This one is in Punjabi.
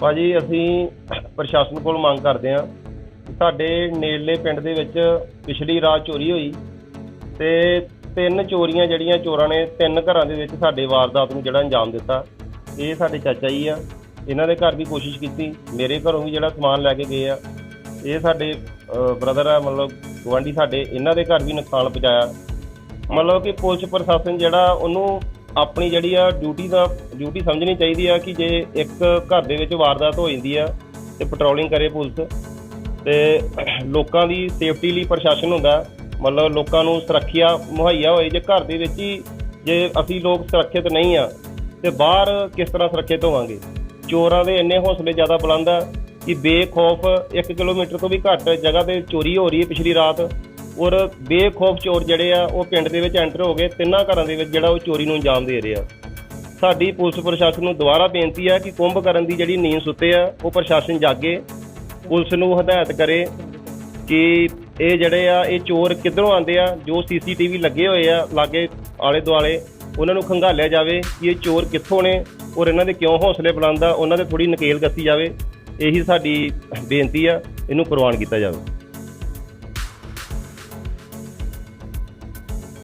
ਭਾਜੀ, ਅਸੀਂ ਪ੍ਰਸ਼ਾਸਨ ਕੋਲ ਮੰਗ ਕਰਦੇ ਹਾਂ ਸਾਡੇ ਨੇੜਲੇ ਪਿੰਡ ਦੇ ਵਿੱਚ ਪਿਛਲੀ ਰਾਤ ਚੋਰੀ ਹੋਈ ਤੇ ਤਿੰਨ ਚੋਰੀਆਂ ਜਿਹੜੀਆਂ ਚੋਰਾਂ ਨੇ, ਤਿੰਨ ਘਰਾਂ ਦੇ ਵਿੱਚ ਸਾਡੇ ਵਾਰਦਾਤ ਨੂੰ ਜਿਹੜਾ ਅੰਜਾਮ ਦਿੱਤਾ, ਇਹ ਸਾਡੇ ਚਾਚਾ ਜੀ ਆ। ਇਹਨਾਂ ਦੇ ਘਰ ਵੀ ਕੋਸ਼ਿਸ਼ ਕੀਤੀ, ਮੇਰੇ ਘਰੋਂ ਵੀ ਜਿਹੜਾ ਸਮਾਨ ਲੈ ਕੇ ਗਏ ਆ। ਇਹ ਸਾਡੇ ਬ੍ਰਦਰ ਆ, ਮਤਲਬ ਗੁਆਂਢੀ ਸਾਡੇ, ਇਹਨਾਂ ਦੇ ਘਰ ਵੀ ਨੁਕਸਾਨ ਪਹੁੰਚਾਇਆ। ਮਤਲਬ ਕਿ ਪੁਲਿਸ ਪ੍ਰਸ਼ਾਸਨ ਜਿਹੜਾ, ਉਹਨੂੰ ਆਪਣੀ ਜਿਹੜੀ ਆ ਡਿਊਟੀ ਦਾ ਡਿਊਟੀ ਸਮਝਣੀ ਚਾਹੀਦੀ ਆ ਕਿ ਜੇ ਇੱਕ ਘਰ ਦੇ ਵਿੱਚ ਵਾਰਦਾਤ ਹੋ ਜਾਂਦੀ ਆ ਤੇ ਪੈਟਰੋਲਿੰਗ ਕਰੇ ਪੁਲਿਸ, ਤੇ ਲੋਕਾਂ ਦੀ ਸੇਫਟੀ ਲਈ ਪ੍ਰਸ਼ਾਸਨ ਹੁੰਦਾ, ਮਤਲਬ ਲੋਕਾਂ ਨੂੰ ਸੁਰੱਖਿਆ ਮੁਹੱਈਆ ਹੋਏ, ਜੇ ਘਰ ਦੇ ਵਿੱਚ ਹੀ ਜੇ ਅਸੀਂ ਲੋਕ ਸੁਰੱਖਿਅਤ ਨਹੀਂ ਆ, ਤੇ ਬਾਹਰ ਕਿਸ ਤਰ੍ਹਾਂ ਸੁਰੱਖਿਅਤ ਹੋਵਾਂਗੇ? ਚੋਰਾਂ ਦੇ ਇੰਨੇ ਹੌਸਲੇ ਜ਼ਿਆਦਾ ਬੁਲੰਦ ਆ ਕਿ ਬੇਖੌਫ 1 ਕਿਲੋਮੀਟਰ ਤੋਂ ਵੀ ਘੱਟ ਜਗ੍ਹਾ ਤੇ ਚੋਰੀ ਹੋ ਰਹੀ ਹੈ ਪਿਛਲੀ ਰਾਤ। ਔਰ ਬੇਖੌਫ ਚੋਰ ਜਿਹੜੇ ਆ, ਉਹ ਪਿੰਡ ਦੇ ਵਿੱਚ ਐਂਟਰ ਹੋ ਗਏ। ਤਿੰਨਾਂ ਘਰਾਂ ਦੇ ਵਿੱਚ ਜਿਹੜਾ ਉਹ ਚੋਰੀ ਨੂੰ ਅੰਜਾਮ ਦੇ ਰਿਹਾ ਸਾਡੀ ਪੁਲਿਸ ਪ੍ਰਸ਼ਾਸਨ ਨੂੰ ਦੁਬਾਰਾ ਬੇਨਤੀ ਹੈ ਕਿ ਕੁੰਭ ਕਰਨ ਦੀ ਜਿਹੜੀ ਨੀਂਦ ਸੁੱਤੇ ਆ, ਉਹ ਪ੍ਰਸ਼ਾਸਨ ਜਾਗੇ, ਪੁਲਿਸ ਨੂੰ ਹਦਾਇਤ ਕਰੇ ਕਿ ਇਹ ਜਿਹੜੇ ਆ, ਇਹ ਚੋਰ ਕਿੱਧਰੋਂ ਆਉਂਦੇ ਆ, ਜੋ ਸੀਸੀਟੀਵੀ ਲੱਗੇ ਹੋਏ ਆ ਲਾਗੇ ਆਲੇ ਦੁਆਲੇ, ਉਹਨਾਂ ਨੂੰ ਖੰਗਾਲਿਆ ਜਾਵੇ ਕਿ ਇਹ ਚੋਰ ਕਿੱਥੋਂ ਨੇ ਔਰ ਇਹਨਾਂ ਦੇ ਕਿਉਂ ਹੌਸਲੇ ਬੁਲੰਦ ਉਹਨਾਂ ਦੇ ਥੋੜੀ ਨਕੇਲ ਕੱਸੀ ਜਾਵੇ। ਇਹੀ ਸਾਡੀ ਬੇਨਤੀ ਆ, ਇਹਨੂੰ ਪ੍ਰਵਾਨ ਕੀਤਾ ਜਾਵੇ।